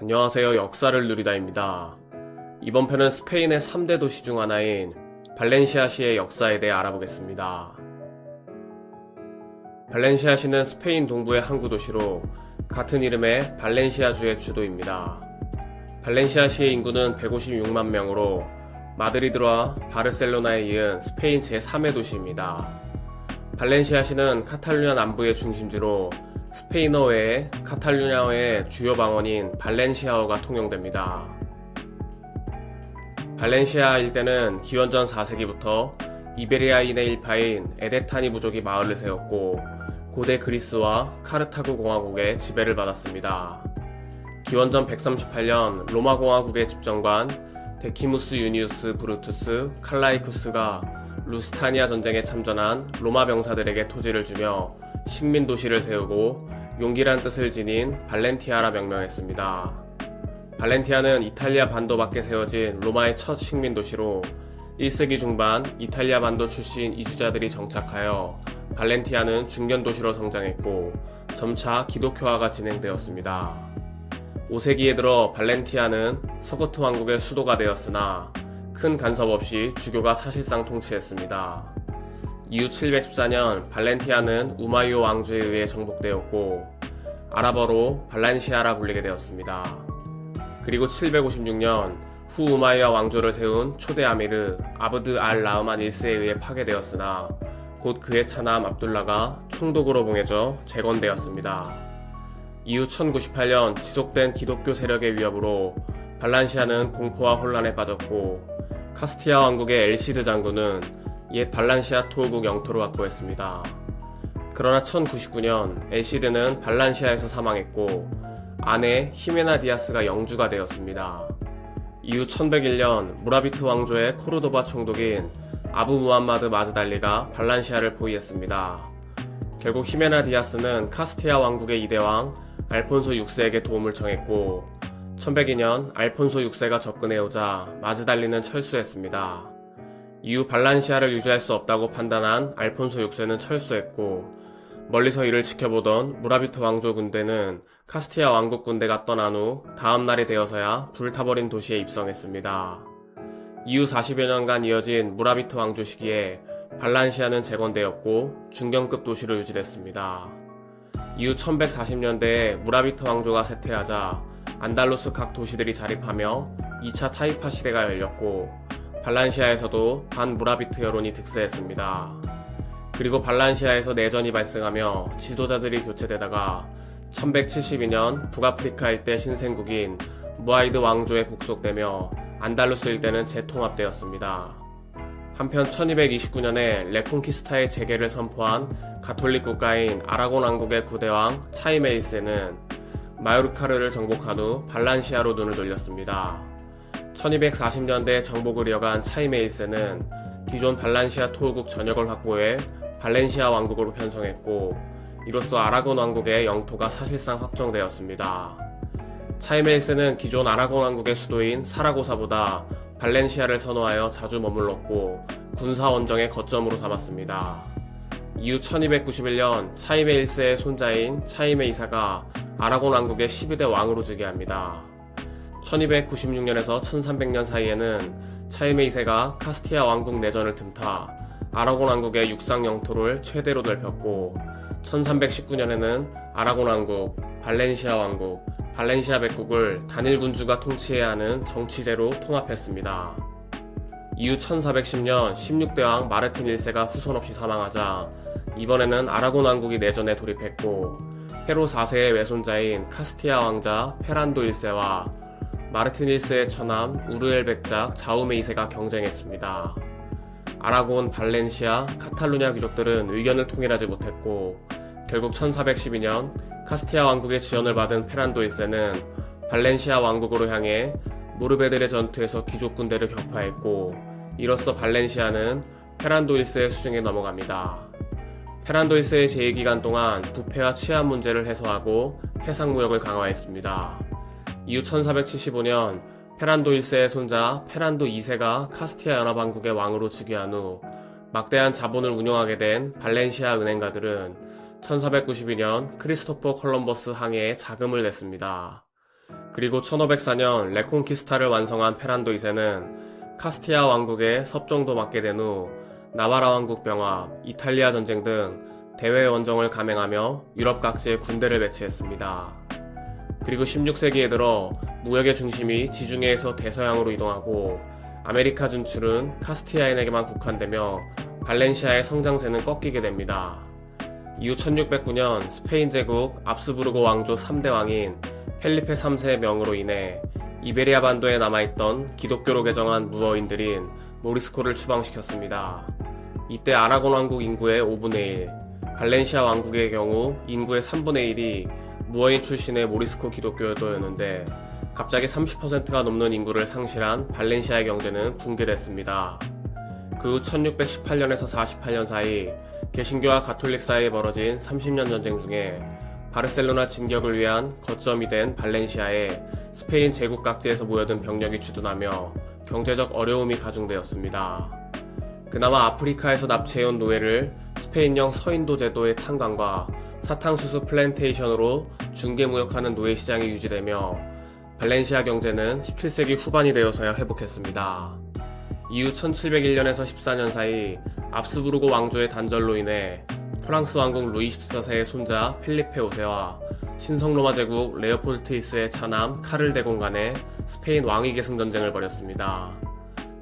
안녕하세요. 역사를 누리다입니다. 이번 편은 스페인의 3대 도시 중 하나인 발렌시아시의 역사에 대해 알아보겠습니다. 발렌시아시는 스페인 동부의 항구 도시로 같은 이름의 발렌시아주의 주도입니다. 발렌시아시의 인구는 156만 명으로 마드리드와 바르셀로나에 이은 스페인 제3의 도시입니다. 발렌시아시는 카탈루냐 남부의 중심지로 스페인어 외에 카탈루냐어의 주요 방언인 발렌시아어가 통용됩니다. 발렌시아 일대는 기원전 4세기부터 이베리아인의 일파인 에데타니 부족이 마을을 세웠고 고대 그리스와 카르타고 공화국의 지배를 받았습니다. 기원전 138년 로마 공화국의 집정관 데키무스 유니우스 브루투스 칼라이쿠스가 루스타니아 전쟁에 참전한 로마 병사들에게 토지를 주며 식민 도시를 세우고 용기란 뜻을 지닌 발렌티아라 명명했습니다. 발렌티아는 이탈리아 반도 밖에 세워진 로마의 첫 식민 도시로 1세기 중반 이탈리아 반도 출신 이주자들이 정착하여 발렌티아는 중견 도시로 성장했고 점차 기독교화가 진행되었습니다. 5세기에 들어 발렌티아는 서거트 왕국의 수도가 되었으나 큰 간섭 없이 주교가 사실상 통치했습니다. 이후 714년 발렌티아는 우마이오 왕조에 의해 정복되었고 아랍어로 발란시아라 불리게 되었습니다. 그리고 756년 후 우마이야 왕조를 세운 초대 아미르 아브드 알 라흐만 1세에 의해 파괴되었으나 곧 그의 차남 압둘라가 총독으로 봉해져 재건되었습니다. 이후 1098년 지속된 기독교 세력의 위협으로 발란시아는 공포와 혼란에 빠졌고 카스티아 왕국의 엘시드 장군은 옛 발란시아 토호국 영토를 확보했습니다. 그러나 1099년 엘시드는 발란시아에서 사망했고 아내 히메나 디아스가 영주가 되었습니다. 이후 1101년 무라비트 왕조의 코르도바 총독인 아부 무함마드 마즈달리가 발란시아를 포위했습니다. 결국 히메나 디아스는 카스티아 왕국의 이대왕 알폰소 6세에게 도움을 청했고 1102년 알폰소 6세가 접근해오자 마즈달리는 철수했습니다. 이후 발란시아를 유지할 수 없다고 판단한 알폰소 6세는 철수했고 멀리서 이를 지켜보던 무라비트 왕조 군대는 카스티아 왕국 군대가 떠난 후 다음 날이 되어서야 불타버린 도시에 입성했습니다. 이후 40여 년간 이어진 무라비트 왕조 시기에 발란시아는 재건되었고 중견급 도시로 유지됐습니다. 이후 1140년대에 무라비트 왕조가 쇠퇴하자 안달루스 각 도시들이 자립하며 2차 타이파 시대가 열렸고 발란시아에서도 반무라비트 여론이 득세했습니다. 그리고 발란시아에서 내전이 발생하며 지도자들이 교체되다가 1172년 북아프리카 일대 신생국인 무아이드 왕조에 복속되며 안달루스 일대는 재통합되었습니다. 한편 1229년에 레콘키스타의 재개를 선포한 가톨릭 국가인 아라곤 왕국의 구대왕 차이메 1세는 마요르카르를 정복한 후 발란시아로 눈을 돌렸습니다. 1240년대 정복을 이어간 차이메 1세는 기존 발란시아 토호국 전역을 확보해 발렌시아 왕국으로 편성했고 이로써 아라곤 왕국의 영토가 사실상 확정되었습니다. 차이메 1세는 기존 아라곤 왕국의 수도인 사라고사보다 발렌시아를 선호하여 자주 머물렀고 군사 원정의 거점으로 삼았습니다. 이후 1291년 차이메 1세의 손자인 차이메 이사가 아라곤 왕국의 12대 왕으로 즉위합니다. 1296년에서 1300년 사이에는 차이메 2세가 카스티아 왕국 내전을 틈타 아라곤 왕국의 육상 영토를 최대로 넓혔고 1319년에는 아라곤 왕국, 발렌시아 왕국, 발렌시아 백국을 단일 군주가 통치해야 하는 정치제로 통합했습니다. 이후 1410년 16대 왕 마르틴 1세가 후손 없이 사망하자 이번에는 아라곤 왕국이 내전에 돌입했고 헤로 4세의 외손자인 카스티아 왕자 페란도 1세와 마르틴 1세의 처남 우르엘 백작 자우메 2세가 경쟁했습니다. 아라곤, 발렌시아, 카탈루냐 귀족들은 의견을 통일하지 못했고 결국 1412년 카스티아 왕국의 지원을 받은 페란도 1세는 발렌시아 왕국으로 향해 모르베들의 전투에서 귀족 군대를 격파했고 이로써 발렌시아는 페란도 1세의 수중에 넘어갑니다. 페란도 1세의 재위기간 동안 부패와 치안 문제를 해소하고 해상 무역을 강화했습니다. 이후 1475년 페란도 1세의 손자 페란도 2세가 카스티아 연합왕국의 왕으로 즉위한 후 막대한 자본을 운영하게 된 발렌시아 은행가들은 1492년 크리스토퍼 콜럼버스 항해에 자금을 냈습니다. 그리고 1504년 레콘키스타를 완성한 페란도 2세는 카스티아 왕국의 섭정도 맡게 된 후 나바라 왕국 병합, 이탈리아 전쟁 등 대외 원정을 감행하며 유럽 각지에 군대를 배치했습니다. 그리고 16세기에 들어 무역의 중심이 지중해에서 대서양으로 이동하고 아메리카 진출은 카스티아인에게만 국한되며 발렌시아의 성장세는 꺾이게 됩니다. 이후 1609년 스페인 제국 압스부르고 왕조 3대 왕인 펠리페 3세의 명으로 인해 이베리아 반도에 남아있던 기독교로 개정한 무어인들인 모리스코를 추방시켰습니다. 이때 아라곤 왕국 인구의 5분의 1, 발렌시아 왕국의 경우 인구의 3분의 1이 무어인 출신의 모리스코 기독교도였는데 갑자기 30%가 넘는 인구를 상실한 발렌시아의 경제는 붕괴됐습니다. 그 후 1618년에서 48년 사이 개신교와 가톨릭 사이에 벌어진 30년 전쟁 중에 바르셀로나 진격을 위한 거점이 된 발렌시아에 스페인 제국 각지에서 모여든 병력이 주둔하며 경제적 어려움이 가중되었습니다. 그나마 아프리카에서 납치해온 노예를 스페인형 서인도 제도의 탄광과 사탕수수 플랜테이션으로 중개 무역하는 노예 시장이 유지되며 발렌시아 경제는 17세기 후반이 되어서야 회복했습니다. 이후 1701년에서 14년 사이 압스부르고 왕조의 단절로 인해 프랑스 왕국 루이 14세의 손자 펠리페 5세와 신성로마 제국 레오폴트이스의 차남 카를 대공 간의 스페인 왕위 계승 전쟁을 벌였습니다.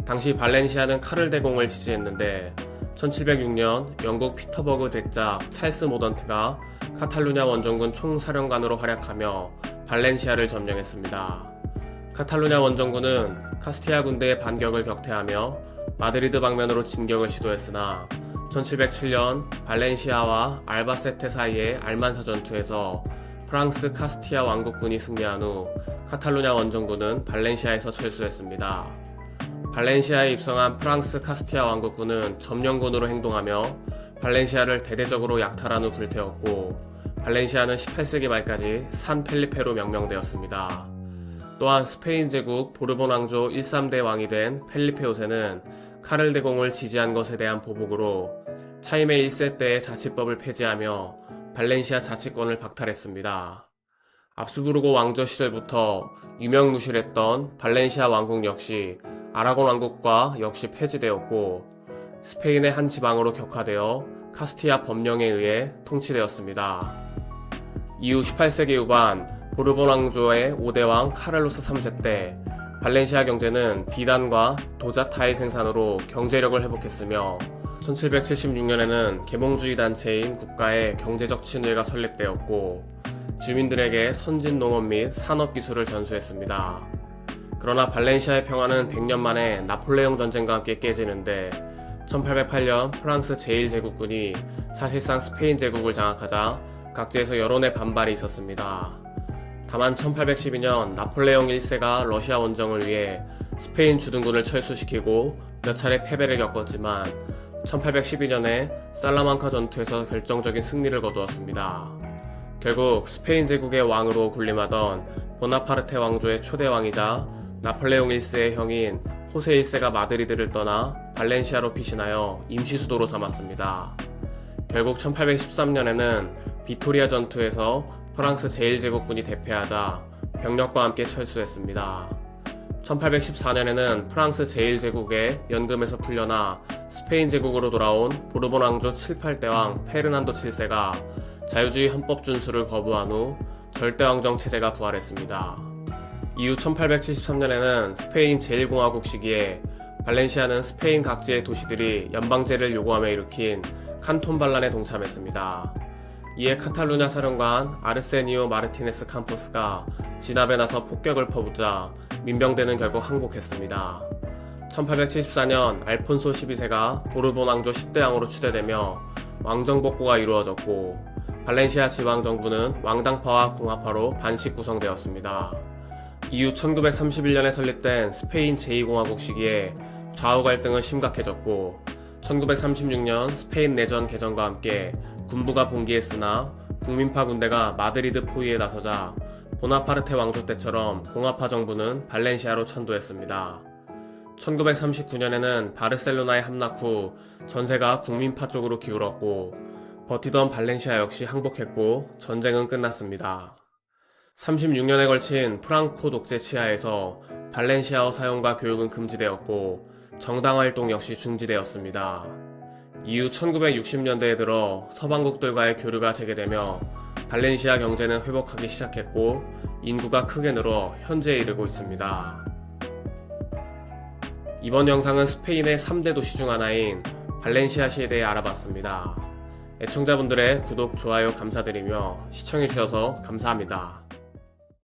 당시 발렌시아는 카를 대공을 지지했는데 1706년 영국 피터버그 대작 찰스 모던트가 카탈루냐 원정군 총사령관으로 활약하며 발렌시아를 점령했습니다. 카탈루냐 원정군은 카스티아 군대의 반격을 격퇴하며 마드리드 방면으로 진격을 시도했으나 1707년 발렌시아와 알바세테 사이의 알만사 전투에서 프랑스 카스티아 왕국군이 승리한 후 카탈루냐 원정군은 발렌시아에서 철수했습니다. 발렌시아에 입성한 프랑스 카스티아 왕국군은 점령군으로 행동하며 발렌시아를 대대적으로 약탈한 후 불태웠고 발렌시아는 18세기 말까지 산 펠리페로 명명되었습니다. 또한 스페인 제국 보르본 왕조 1, 3대 왕이 된 펠리페 5세는 카를 대공을 지지한 것에 대한 보복으로 차이메 1세 때의 자치법을 폐지하며 발렌시아 자치권을 박탈했습니다. 압스부르고 왕조 시절부터 유명무실했던 발렌시아 왕국 역시 아라곤 왕국과 역시 폐지되었고 스페인의 한 지방으로 격화되어 카스티아 법령에 의해 통치되었습니다. 이후 18세기 후반 보르본 왕조의 5대 왕 카를로스 3세 때 발렌시아 경제는 비단과 도자 타일 생산으로 경제력을 회복했으며 1776년에는 계몽주의 단체인 국가의 경제적 친일가 설립되었고 주민들에게 선진 농업 및 산업 기술을 전수했습니다. 그러나 발렌시아의 평화는 100년 만에 나폴레옹 전쟁과 함께 깨지는데 1808년 프랑스 제1제국군이 사실상 스페인 제국을 장악하자 각지에서 여론의 반발이 있었습니다. 다만 1812년 나폴레옹 1세가 러시아 원정을 위해 스페인 주둔군을 철수시키고 몇 차례 패배를 겪었지만 1812년에 살라망카 전투에서 결정적인 승리를 거두었습니다. 결국 스페인 제국의 왕으로 군림하던 보나파르테 왕조의 초대 왕이자 나폴레옹 1세의 형인 호세 1세가 마드리드를 떠나 발렌시아로 피신하여 임시 수도로 삼았습니다. 결국 1813년에는 비토리아 전투에서 프랑스 제1제국군이 대패하자 병력과 함께 철수했습니다. 1814년에는 프랑스 제1제국의 연금에서 풀려나 스페인 제국으로 돌아온 보르본 왕조 7, 8대 왕 페르난도 7세가 자유주의 헌법 준수를 거부한 후 절대왕정 체제가 부활했습니다. 이후 1873년에는 스페인 제1공화국 시기에 발렌시아는 스페인 각지의 도시들이 연방제를 요구하며 일으킨 칸톤 반란에 동참했습니다. 이에 카탈루냐 사령관 아르세니오 마르티네스 캠포스가 진압에 나서 폭격을 퍼붓자 민병대는 결국 항복했습니다. 1874년 알폰소 12세가 보르본 왕조 10대 왕으로 추대되며 왕정 복구가 이루어졌고 발렌시아 지방 정부는 왕당파와 공화파로 반씩 구성되었습니다. 이후 1931년에 설립된 스페인 제2공화국 시기에 좌우 갈등은 심각해졌고 1936년 스페인 내전 개전과 함께 군부가 봉기했으나 국민파 군대가 마드리드 포위에 나서자 보나파르테 왕조 때처럼 공화파 정부는 발렌시아로 천도했습니다. 1939년에는 바르셀로나에 함락 후 전세가 국민파 쪽으로 기울었고 버티던 발렌시아 역시 항복했고 전쟁은 끝났습니다. 36년에 걸친 프랑코 독재 치하에서 발렌시아어 사용과 교육은 금지되었고 정당 활동 역시 중지되었습니다. 이후 1960년대에 들어 서방국들과의 교류가 재개되며 발렌시아 경제는 회복하기 시작했고 인구가 크게 늘어 현재에 이르고 있습니다. 이번 영상은 스페인의 3대 도시 중 하나인 발렌시아시에 대해 알아봤습니다. 애청자분들의 구독, 좋아요 감사드리며 시청해주셔서 감사합니다.